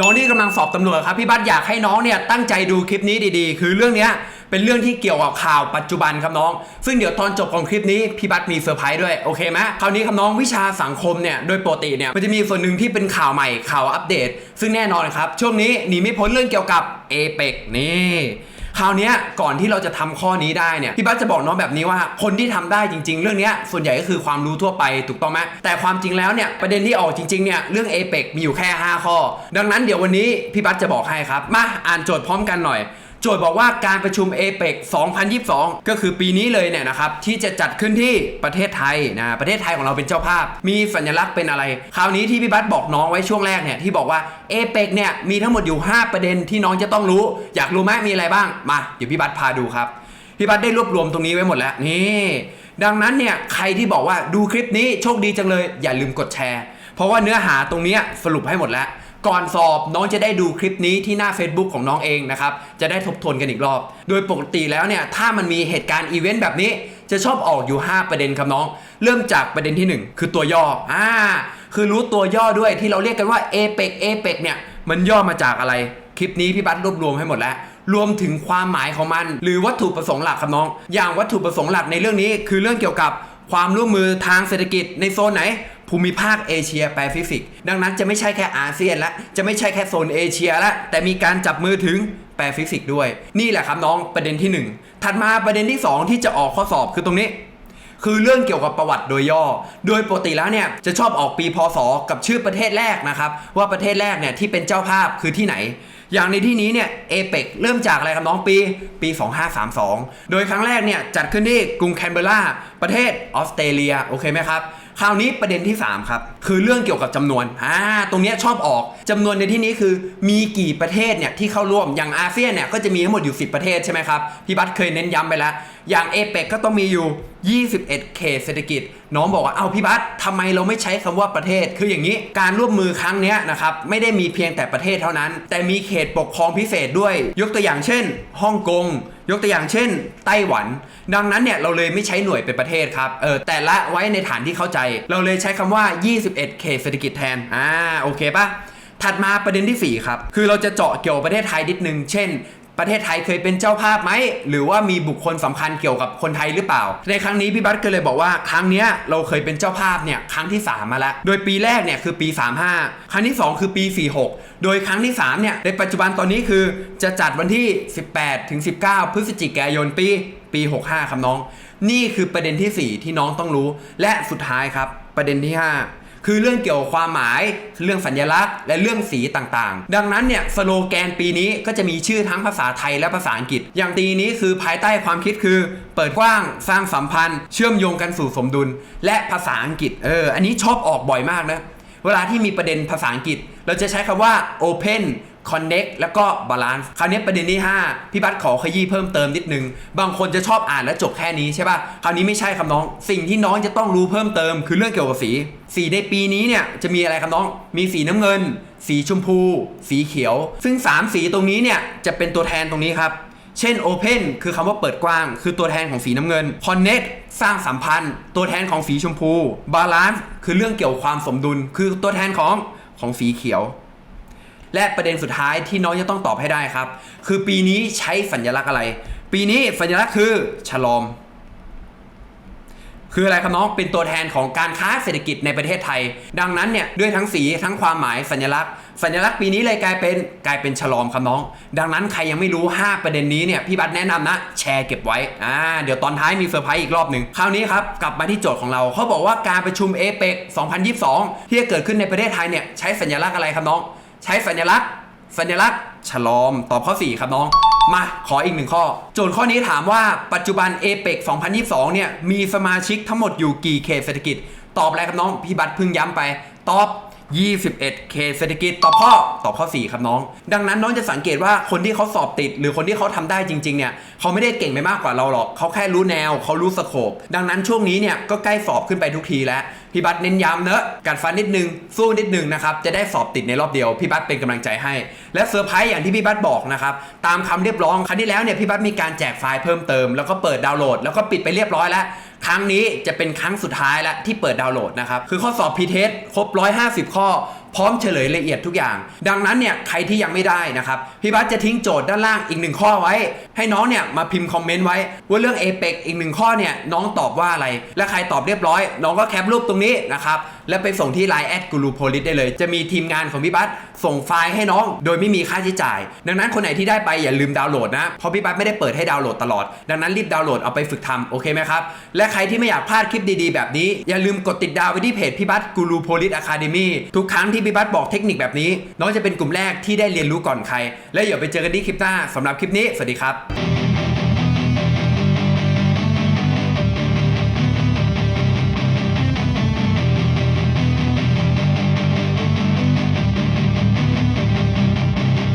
น้องนี่กำลังสอบตำรวจครับพี่บัตอยากให้น้องเนี่ยตั้งใจดูคลิปนี้ดีๆ คือเรื่องเนี้ยเป็นเรื่องที่เกี่ยวกับข่าวปัจจุบันครับน้อง ซึ่งเดี๋ยวตอนจบของคลิปนี้พี่บัตมีเซอร์ไพรส์ด้วยโอเคไหมคราวนี้ครับน้องวิชาสังคมเนี่ยโดยปกติเนี่ยมันจะมีส่วนหนึ่งที่เป็นข่าวใหม่ข่าวอัปเดต ซึ่งแน่นอนครับช่วงนี้หนีไม่พ้นเรื่องเกี่ยวกับเอเปกนี่ คราวนี้ก่อนที่เราจะทำข้อนี้ได้เนี่ยพี่บัสจะบอกน้องแบบนี้ว่าคนที่ทำได้จริง ๆ เรื่องนี้ส่วนใหญ่ก็คือความรู้ทั่วไปถูกต้องไหมแต่ความจริงแล้วเนี่ยประเด็นที่ออกจริงๆเนี่ยเรื่องเอเปกมีอยู่แค่ 5 ข้อ ดังนั้นเดี๋ยววันนี้พี่บัสจะบอกให้ครับมาอ่านโจทย์พร้อมกันหน่อย โจทย์บอกว่าการประชุม a p e c 2022 ก็คือปีนี้เลยเนี่ยนะครับ ที่จะจัดขึ้นที่ประเทศไทยนะประเทศไทยของเราเป็นเจ้าภาพ มีสัญลักษณ์เป็นอะไร คราวนี้ที่พี่บัสบอกน้องไว้ช่วงแรกเนี่ยที่บอกว่า a p e c เนี่ยมีทั้งหมดอยู่ 5 ประเด็นที่น้องจะต้องรู้ อยากรู้ไหมมีอะไรบ้างมาเดี๋ยวพี่บัสพาดูครับพี่บัสได้รวบรวมตรงนี้ไว้หมดแล้วนี่ดังนั้นเนี่ยใครที่บอกว่าดูคลิปนี้โชคดีจังเลย อย่าลืมกดแชร์ เพราะว่าเนื้อหาตรงนี้สรุปให้หมดแล้ว ก่อนสอบน้องจะได้ดูคลิปนี้ที่หน้า Facebook ของน้องเองนะครับจะได้ทบทวนกันอีกรอบ โดยปกติแล้วเนี่ยถ้ามันมีเหตุการณ์อีเวนต์แบบนี้จะชอบออกอยู่ 5 ประเด็นครับน้อง เริ่มจากประเด็นที่ 1 คือตัวย่ออ่าคือรู้ตัวย่อด้วยที่เราเรียกกันว่า a p e c a p e c เนี่ยมันย่อมาจากอะไร คลิปนี้พี่บัสรวบรวมให้หมดแล้ว รวมถึงความหมายของมัน หรือวัตถุประสงค์หลักครับน้อง อย่างวัตถุประสงค์หลักในเรื่องนี้คือเรื่องเกี่ยวกับความร่วมมือทางเศรษฐกิจในโซนไหน ภูมิภาคเอเชียแปซิฟิก ดังนั้นจะไม่ใช่แค่อาเซียนละ จะไม่ใช่แค่โซนเอเชียละ แต่มีการจับมือถึงแปซิฟิกด้วย นี่แหละครับน้องประเด็นที่หนึ่งถัดมาประเด็นที่สองที่จะออกข้อสอบคือตรงนี้ คือเรื่องเกี่ยวกับประวัติโดยย่อ โดยปกติแล้วเนี่ยจะชอบออกปีพศกับชื่อประเทศแรกนะครับ ว่าประเทศแรกเนี่ยที่เป็นเจ้าภาพคือที่ไหนอย่างในที่นี้เนี่ยเอเปกเริ่มจากอะไรครับน้องปีปี 2532 โดยครั้งแรกเนี่ยจัดขึ้นที่กรุงแคนเบราประเทศออสเตรเลียโอเคไหมครับ คราวนี้ประเด็นที่ 3 ครับ คือเรื่องเกี่ยวกับจำนวนอ่าตรงนี้ชอบออกจำนวนในที่นี้คือมีกี่ประเทศเนี่ยที่เข้าร่วมอย่างอาเซียนเนี่ยก็จะมีทั้งหมดอยู่ 10 ประเทศใช่ไหมครับพี่บัตเคยเน้นย้ำไปแล้ว อย่างเอเปกก็ต้องมีอยู่ 21 เขตเศรษฐกิจ น้องบอกว่า เอาพี่บัสทำไมเราไม่ใช้คำว่าประเทศ คืออย่างนี้ การร่วมมือครั้งเนี้ยนะครับไม่ได้มีเพียงแต่ประเทศเท่านั้น แต่มีเขตปกครองพิเศษด้วย ยกตัวอย่างเช่นฮ่องกง ยกตัวอย่างเช่น ไต้หวัน ดังนั้นเนี่ยเราเลยไม่ใช้หน่วยเป็นประเทศครับ เออแต่ละไว้ในฐานที่เข้าใจ เราเลยใช้คำว่า 21 เขตเศรษฐกิจแทน อ่าโอเคปะถัดมาประเด็นที่ 4 ครับ คือเราจะเจาะเกี่ยวกับประเทศไทยนิดนึง เช่น ประเทศไทยเคยเป็นเจ้าภาพไหม หรือว่ามีบุคคลสำคัญเกี่ยวกับคนไทยหรือเปล่า ในครั้งนี้พี่บัตก็เลยบอกว่าครั้งเนี้ยเราเคยเป็นเจ้าภาพเนี่ยครั้งที่ 3 มาแล้ว โดยปีแรกเนี่ยคือปี 35 ครั้งที่ 2 คือปี 46 โดยครั้งที่3เนี่ยในปัจจุบันตอนนี้คือจะจัดวันที่ 18ถึง19 พฤศจิกายนปีปี 65 ครับน้อง นี่คือประเด็นทีสี่4 ที่น้องต้องรู้ และสุดท้ายครับประเด็นที่ 5 คือเรื่องเกี่ยวกับความหมาย เรื่องสัญลักษณ์ และเรื่องสีต่างๆ ดังนั้นเนี่ยสโลแกนปีนี้ก็จะมีชื่อทั้งภาษาไทยและภาษาอังกฤษ อย่างปีนี้คือภายใต้ความคิดคือ เปิดกว้างสร้างสัมพันธ์ เชื่อมโยงกันสู่สมดุล และภาษาอังกฤษเอออันนี้ชอบออกบ่อยมากนะเวลาที่มีประเด็นภาษาอังกฤษ เราจะใช้คำว่า open connect แล้วก็ balance คราวนี้ประเด็นที่ 5 พี่บัตขอขยี้เพิ่มเติมนิดนึง บางคนจะชอบอ่านแล้วจบแค่นี้ใช่ป่ะ คราวนี้ไม่ใช่ครับน้อง สิ่งที่น้องจะต้องรู้เพิ่มเติม คือเรื่องเกี่ยวกับสี สีในปีนี้เนี่ยจะมีอะไรครับน้อง มีสีน้ำเงิน สีชมพู สีเขียว ซึ่ง 3 สีตรงนี้เนี่ยจะเป็นตัวแทนตรงนี้ครับ เช่น Open คือคำว่าเปิดกว้าง คือตัวแทนของสีน้ำเงิน Connect สร้างสัมพันธ์ ตัวแทนของสีชมพู Balance คือเรื่องเกี่ยวกับความสมดุล คือตัวแทนของของสีเขียว และประเด็นสุดท้ายที่น้องจะต้องตอบให้ได้ครับ คือปีนี้ใช้สัญลักษณ์อะไร ปีนี้สัญลักษณ์คือฉลอม คืออะไรครับน้องเป็นตัวแทนของการค้าเศรษฐกิจในประเทศไทย ดังนั้นเนี่ยด้วยทั้งสีทั้งความหมายสัญลักษณ์ สัญลักษณ์ปีนี้เลยกลายเป็นกลายเป็นฉลอมครับน้อง ดังนั้นใครยังไม่รู้ 5 ประเด็นนี้เนี่ยพี่บัตแนะนำนะแชร์เก็บไว้อ่าเดี๋ยวตอนท้ายมีเซอร์ไพรส์อีกรอบหนึ่งคราวนี้ครับกลับมาที่โจทย์ของเราเขาบอกว่าการประชุมเอเปก2022 ที่จะเกิดขึ้นในประเทศไทยเนี่ยใช้สัญลักษณ์อะไรครับน้อง ใช้สัญลักษณ์ สัญลักษณ์ ฉลอม ตอบข้อ 4 ครับน้อง มาขออีกหนึ่งข้อ โจทย์ข้อนี้ถามว่าปัจจุบันเอเปก2022 เนี่ย มีสมาชิกทั้งหมดอยู่กี่เขตเศรษฐกิจ ตอบอะไรครับน้อง พี่บัตรพึ่งย้ำไป ตอบ 21เขตเศรษฐกิจตอบข้อตอบข้อ 4 ครับน้อง ดังนั้นน้องจะสังเกตว่าคนที่เขาสอบติด หรือคนที่เขาทำได้จริงๆเนี่ยเขาไม่ได้เก่งไปมากกว่าเราหรอกเขาแค่รู้แนวเขารู้สโคปดังนั้นช่วงนี้เนี่ยก็ใกล้สอบขึ้นไปทุกทีแล้วพี่บัตรเน้นย้ำเนอะกัดฟันนิดนึง สู้นิดนึงนะครับจะได้สอบติดในรอบเดียวพี่บัตรเป็นกำลังใจให้ และเซอร์ไพรส์อย่างที่พี่บัตรบอกนะครับตามคำเรียบร้องครั้งที่แล้วเนี่ยพี่บัตรมีการแจกไฟล์เพิ่มเติมแล้วก็เปิดดาวน์โหลดแล้วก็ปิดไปเรียบร้อยแล้ว ครั้งนี้จะเป็นครั้งสุดท้ายแล้วที่เปิดดาวน์โหลดนะครับ คือข้อสอบพีเทสครบ 150 ข้อ พร้อมเฉลยละเอียดทุกอย่าง ดังนั้นเนี่ยใครที่ยังไม่ได้นะครับ พี่บัสจะทิ้งโจทย์ด้านล่างอีกหนึ่งข้อไว้ ให้น้องเนี่ยมาพิมพ์คอมเมนต์ไว้ ว่าเรื่อง a p e c อีกหนึ่งข้อเนี่ยน้องตอบว่าอะไร และใครตอบเรียบร้อย น้องก็แคปรูปตรงนี้นะครับแล้วไปส่งที่ Line แอดกูรูโพลิสได้เลย จะมีทีมงานของพี่บัสส่งไฟล์ให้น้อง โดยไม่มีค่าใช้จ่าย ดังนั้นคนไหนที่ได้ไปอย่าลืมดาวน์โหลดนะ เพราะพี่บัสไม่ได้เปิดให้ดาวน์โหลดตลอด ดังนั้นรีบดาวน์โหลดเอาไปฝึกทำโอเคไหมครับ และใครที่ไม่อยากพลาดคลิปดีๆ แบบนี้ อย่าลืมกดติดดาวไว้ที่เพจพี่บัสกูรูโพลิสอะคาเดมี่ทุกครั้งที่พี่บัสบอกเทคนิคแบบนี้ น้องจะเป็นกลุ่มแรกที่ได้เรียนรู้ก่อนใคร และอย่าไปเจอกันที่คลิปหน้าสำหรับคลิปนี้สวัสดีครับ